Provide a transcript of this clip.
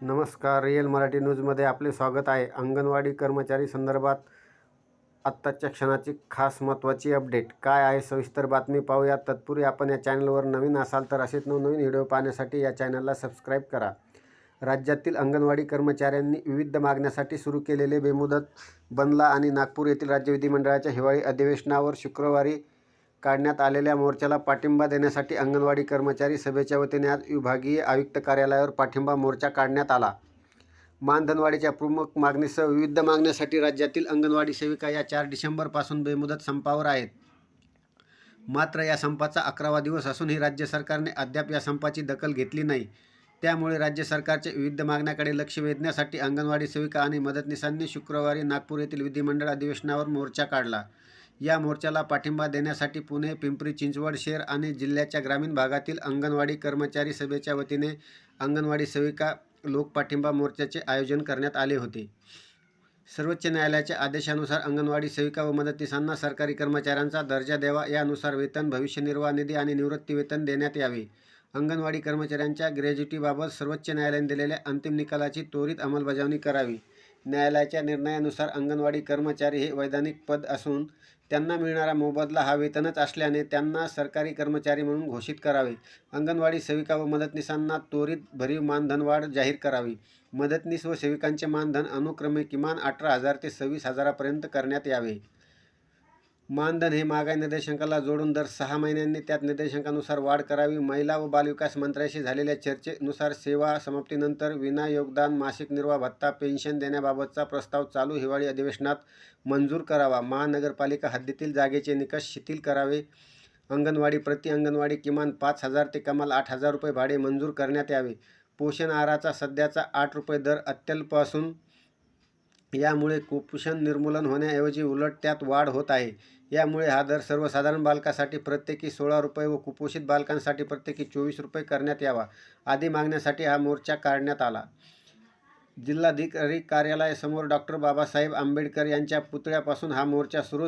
नमस्कार. रिअल मराठी न्यूजमध्ये आपले स्वागत आहे. अंगणवाडी कर्मचारी संदर्भात आत्ताच्या क्षणाची खास महत्त्वाची अपडेट. काय आहे? सविस्तर बातमी पाहूया. तत्पूर्वी आपण या चॅनलवर नवीन असाल तर असेच नवनवीन व्हिडिओ पाहण्यासाठी या चॅनलला सबस्क्राईब करा. राज्यातील अंगणवाडी कर्मचाऱ्यांनी विविध मागण्यासाठी सुरू केलेले बेमुदत बंदला आणि नागपूर येथील राज्य विधिमंडळाच्या हिवाळी अधिवेशनावर शुक्रवारी काढण्यात आलेल्या मोर्चाला पाठिंबा देण्यासाठी अंगणवाडी कर्मचारी सभेच्या वतीने आज विभागीय आयुक्त कार्यालयावर पाठिंबा मोर्चा काढण्यात आला. मानधनवाढीच्या प्रमुख मागणीसह विविध मागण्यासाठी राज्यातील अंगणवाडी सेविका या चार डिसेंबरपासून बेमुदत संपावर आहेत. मात्र या संपाचा अकरावा दिवस असूनही राज्य सरकारने अद्याप या संपाची दखल घेतली नाही. त्यामुळे राज्य सरकारच्या विविध मागण्याकडे लक्ष वेधण्यासाठी अंगणवाडी सेविका आणि मदतनीसांनी शुक्रवारी नागपूर येथील विधिमंडळ अधिवेशनावर मोर्चा काढला. या मोर्चाला पाठिंबा देण्यासाठी पुणे पिंपरी चिंचवड शहर आणि जिल्ह्याच्या ग्रामीण भागातील अंगणवाडी कर्मचारी सभेच्या वतीने अंगणवाडी सेविका लोक पाठिंबा मोर्चाचे आयोजन करण्यात आले होते. सर्वोच्च न्यायालयाच्या आदेशानुसार अंगणवाडी सेविका व मदतीसांना सरकारी कर्मचाऱ्यांचा दर्जा द्यावा यानुसार वेतन भविष्य निर्वाह निधी आणि निवृत्ती वेतन देण्यात यावे. अंगणवाडी कर्मचाऱ्यांच्या ग्रॅज्युटीबाबत सर्वोच्च न्यायालयाने दिलेल्या अंतिम निकालाची त्वरित अंमलबजावणी करावी. न्यायालयाच्या निर्णयानुसार अंगणवाडी कर्मचारी हे वैधानिक पद असून त्यांना मिळणारा मोबदला हा वेतनच असल्याने त्यांना सरकारी कर्मचारी म्हणून घोषित करावे. अंगणवाडी सेविका व मदतनीसांना त्वरित भरीव मानधनवाढ जाहीर करावी. मदतनीस व सेविकांचे मानधन अनुक्रमे किमान अठरा हजार ते सव्वीस हजारापर्यंत करण्यात यावे. मानधन हे महागाई निर्देशांकाला जोडून दर सहा महिन्यांनी त्यात निर्देशांकानुसार वाढ करावी. महिला व बालविकास मंत्र्याशी झालेल्या चर्चेनुसार सेवा समाप्तीनंतर विना योगदान मासिक निर्वाह भत्ता पेन्शन देण्याबाबतचा प्रस्ताव चालू. हिवाळी अधिवेशनात मंजूर करावा. महानगरपालिका हद्दीतील जागेचे निकष शिथिल करावे. अंगणवाडी प्रति अंगणवाडी किमान पाच हजार ते कमाल आठ हजार रुपये भाडे मंजूर करण्यात यावे. पोषण आहाराचा सध्याचा आठ रुपये दर अत्यल्प असून यामुळे कुपोषण निर्मूलन होण्याऐवजी उलट त्यात वाढ होत आहे. यामुळे हा दर सर्वसाधारण बालकासाठी प्रत्येकी सोळा रुपये व कुपोषित बालकांसाठी प्रत्येकी चोवीस रुपये करण्यात यावा आदी मागण्यासाठी हा मोर्चा काढण्यात आला. जिल्हाधिकारी कार्यालयासमोर डॉक्टर बाबासाहेब आंबेडकर यांच्या पुतळ्यापासून हा मोर्चा सुरू